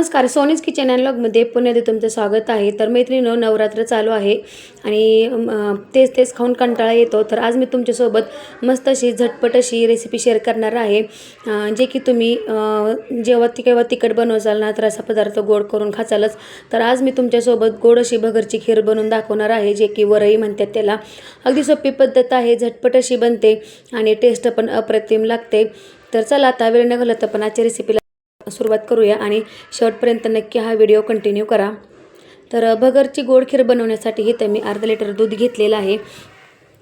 नमस्कार सोनीज kitchen and लॉगमध्ये पुन्हा तुमचं स्वागत आहे. तर मैत्रिणीनं नवरात्र चालू आहे आणि तेच तेच खाऊन कंटाळा येतो. तर आज मी तुमच्यासोबत मस्त अशी झटपट अशी रेसिपी शेअर करणार आहे. जे की तुम्ही जेव्हा ती केव्हा तिखट बनवचाल ना तर असा पदार्थ गोड करून खाचालच तर आज मी तुमच्यासोबत गोड अशी भगरची खीर बनवून दाखवणार आहे जे की वरई म्हणतात त्याला. अगदी सोपी पद्धत आहे झटपट अशी बनते आणि टेस्ट पण अप्रतिम लागते. तर चला आता वेळ न घालत आपण आजच्या रेसिपीला सुरुवात करूया आणि शेवटपर्यंत नक्की हा व्हिडिओ कंटिन्यू करा. तर भगरची गोड खीर बनवण्यासाठी इथं मी अर्धा लिटर दूध घेतलेलं आहे.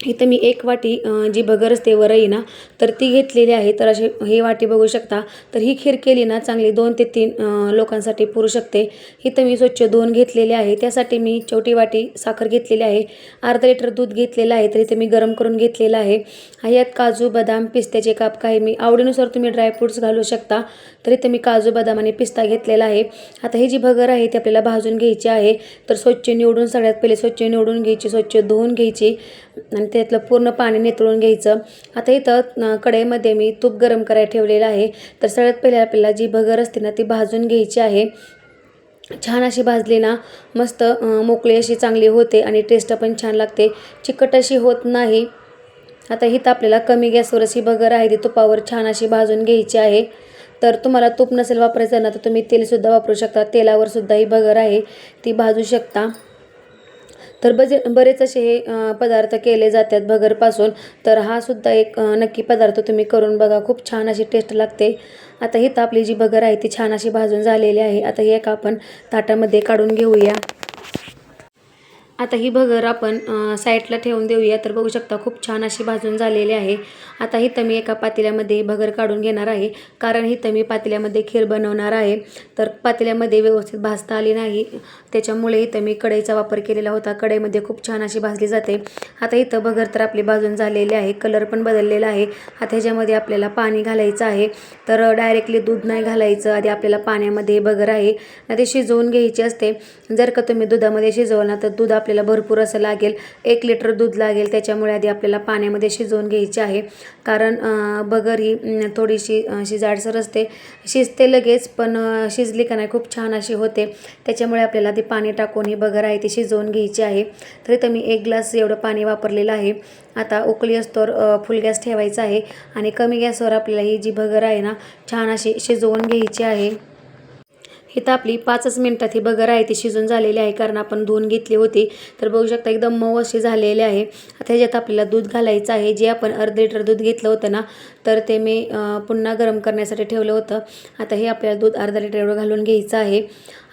इथं मी एक वाटी जी भगर असते वरई ना तर ती घेतलेली आहे. तर अशी हे वाटी बघू शकता. तर ही खीर केली ना चांगली दोन ते तीन लोकांसाठी पुरू शकते. इथं मी स्वच्छ दोन घेतलेले आहे. त्यासाठी मी छोटी वाटी साखर घेतलेली आहे. अर्धा लिटर दूध घेतलेलं आहे. तर इथं मी गरम करून घेतलेलं आहे. हा यात काजू बदाम पिस्त्याचे काप काही मी आवडीनुसार तुम्ही ड्रायफ्रूट्स घालू शकता. तर इथं मी काजू बदाम आणि पिस्ता घेतलेला आहे. आता ही जी भगर आहे ती आपल्याला भाजून घ्यायची आहे. तर स्वच्छ निवडून सगळ्यात पहिले स्वच्छ निवडून घ्यायची स्वच्छ धुवून घ्यायची. आणि त्यातलं पूर्ण पाणी नितळून घ्यायचं. आता इथं कढईमध्ये मी तूप गरम करायला ठेवलेलं आहे. तर सगळ्यात पहिले आपल्याला जी भगर असते ना ती भाजून घ्यायची आहे. छान अशी भाजली ना मस्त मोकळी अशी चांगली होते आणि टेस्ट पण छान लागते. चिकट अशी होत नाही. आता हिथं आपल्याला कमी गॅसवर अशी भगर आहे ती तुपावर छान अशी भाजून घ्यायची आहे. तर तुम्हाला तूप नसेल वापरायचं ना तर तुम्ही तेलसुद्धा वापरू शकता. तेलावर सुद्धा ही भगर आहे ती भाजू शकता. तर बजे बरेच असे हे पदार्थ केले जातात भगरपासून. तर हा सुद्धा एक नक्की पदार्थ तुम्ही करून बघा. खूप छान अशी टेस्ट लागते. आता ही आपली जी भगर आहे ती छान अशी भाजून झालेली आहे. आता ही एक आपण ताटामध्ये काढून घेऊया. आता ही भगर आपण साईडला ठेवून देऊया. तर बघू शकता खूप छान अशी भाजून झालेली आहे. आता ही मी एका पातेल्यामध्ये भगर काढून घेणार आहे. कारण इथं मी पातेल्यामध्ये खीर बनवणार आहे. तर पातेल्यामध्ये व्यवस्थित भाजता आली नाही. त्याच्यामुळे इथं मी कढईचा वापर केलेला होता. कढईमध्ये खूप छान अशी भाजली जाते. आता इथं भगर तर आपली भाजून झालेली आहे. कलर पण बदललेला आहे. आता ह्याच्यामध्ये आपल्याला पाणी घालायचं आहे. तर डायरेक्टली दूध नाही घालायचं. आधी आपल्याला पाण्यामध्ये भगर आहे. ना ते शिजवून घ्यायची असते. जर का तुम्ही दुधामध्ये शिजवला तर दूध आपल्याला भरपूर असं लागेल. एक लिटर दूध लागेल. त्याच्यामुळे आधी आपल्याला पाण्यामध्ये शिजवून घ्यायची आहे. कारण बगर ही थोडीशी शिजाडसर अशी जाडसर असते. शिजते लगेच पण शिजली का नाही खूप छान अशी होते. त्याच्यामुळे आपल्याला ती पाणी टाकून ही बगर आहे ती शिजवून घ्यायची आहे. तर इथं मी एक ग्लास एवढं पाणी वापरलेलं आहे. आता उकळी असतोवर फुल गॅस ठेवायचा आहे. आणि कमी गॅसवर आपल्याला ही जी भगर आहे ना छान अशी शिजवून घ्यायची आहे. इथं आपली पाचच मिनटात ही बगर आहे ती शिजून झालेली आहे. कारण आपण धुवून घेतली होती. तर बघू शकता एकदम मऊ अशी झालेली आहे. आता ह्याच्यात आपल्याला दूध घालायचं आहे. जे आपण अर्ध लिटर दूध घेतलं होतं ना तर ते मी पुन्हा गरम करण्यासाठी ठेवलं होतं. आता हे आपल्याला दूध अर्धा लिटर एवढं घालून घ्यायचं आहे.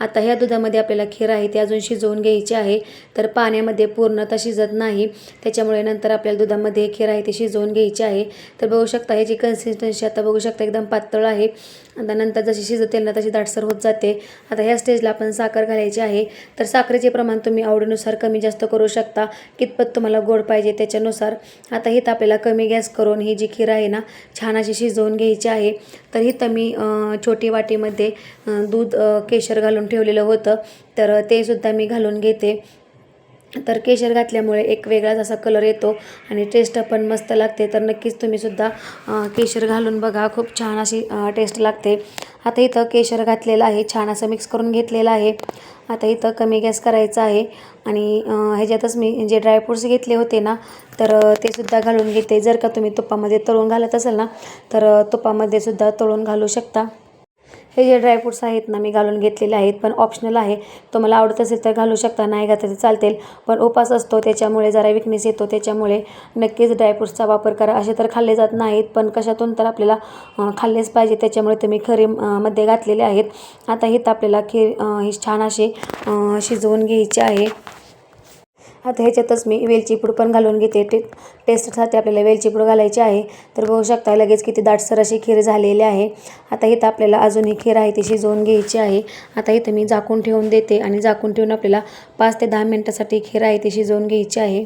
आता ह्या दुधामध्ये आपल्याला खीर आहे ती अजून शिजवून घ्यायची आहे. तर पाण्यामध्ये पूर्णतः शिजत नाही. त्याच्यामुळे नंतर आपल्याला दुधामध्ये खीर आहे ती शिजवून घ्यायची आहे. तर बघू शकता ह्याची कन्सिस्टन्सी आता बघू शकता एकदम पातळ आहे. आता नंतर जशी शिजवते ना तशी दाटसर होत जाते. आता ह्या स्टेजला आपण साखर घालायची आहे. तर साखरेचे प्रमाण तुम्ही आवडीनुसार कमी जास्त करू शकता. कितपत तुम्हाला गोड पाहिजे त्याच्यानुसार. आता हिथं आपल्याला कमी गॅस करून ही जी खीर आहे ना छान अशी शिजवून घ्यायची आहे. तर इथं मी छोटी वाटीमध्ये दूध केशर घालून ठेवलेलं होतं. तर ते सुद्धा मी घालून घेते. तर केशर घातल्यामुळे एक वेगळाच असा कलर येतो आणि टेस्ट पण मस्त लागते. तर नक्कीच तुम्हीसुद्धा केशर घालून बघा. खूप छान अशी टेस्ट लागते. आता इथं केशर घातलेलं आहे. छान असं मिक्स करून घेतलेलं आहे. आता इथं कमी गॅस करायचा आहे. आणि ह्याच्यातच मी जे ड्रायफ्रूट्स घेतले होते ना तर ते सुद्धा घालून घेते. जर का तुम्ही तुपामध्ये तळून घालत असाल ना तर तुपामध्ये सुद्धा तळून घालू शकता. हे जे ड्रायफ्रूट्स आहेत ना मी घालून घेतलेले आहेत पण ऑप्शनल आहे. तुम्हाला आवडत असेल तर घालू शकता नाही घातलं तर चालतील. पण उपास असतो त्याच्यामुळे जरा विकनेस येतो त्याच्यामुळे नक्कीच ड्रायफ्रूट्सचा वापर करा. असे तर खाल्ले जात नाहीत पण कशातून तर आपल्याला खाल्लेच पाहिजे. त्याच्यामुळे तुम्ही खरी मध्ये घातलेले आहेत. आता हिथं आपल्याला खीर ही छान अशी शिजवून घ्यायची आहे. आता ह्याच्यातच मी वेलची पूड पण घालून घेते. टे टेस्टसाठी आपल्याला वेलची पूड घालायची आहे. तर बघू शकता लगेच किती दाटसर अशी खीर झालेली आहे. आता इथं आपल्याला अजून ही खीर आहे ती शिजवून घ्यायची आहे. आता इथं मी झाकून ठेवून देते आणि झाकून ठेवून आपल्याला पाच ते दहा मिनटासाठी खीर आहे ती शिजवून घ्यायची आहे.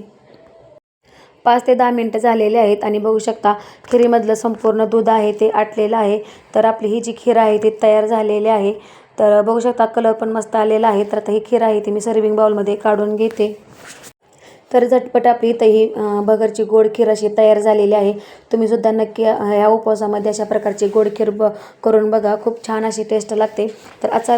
पाच ते दहा मिनटं झालेले आहेत आणि बघू शकता खिरीमधलं संपूर्ण दूध आहे ते आटलेलं आहे. तर आपली ही जी खीर आहे ती तयार झालेली आहे. तर बघू शकता कलर पण मस्त आलेला आहे. तर आता ही खीर आहे ती मी सर्विंग बाउलमध्ये काढून घेते. तर झटपट आपली इथं ही भगरची गोड खीर अशी तयार झालेली आहे. तुम्हीसुद्धा नक्की ह्या उपवासामध्ये अशा प्रकारची गोड खीर ब करून बघा. खूप छान अशी टेस्ट लागते. तर आजचा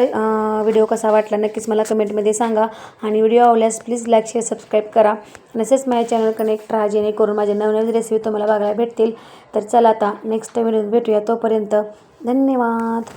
व्हिडिओ कसा वाटला नक्कीच मला कमेंटमध्ये सांगा. आणि व्हिडिओ आवडल्यास प्लीज लाईक शेअर सबस्क्राईब करा. नसेच माझ्या चॅनल कनेक्ट राहा जेणेकरून माझ्या नवनवीन रेसिपी तुम्हाला बघायला भेटतील. तर चला आता नेक्स्ट व्हिडिओ भेटूया. तोपर्यंत धन्यवाद.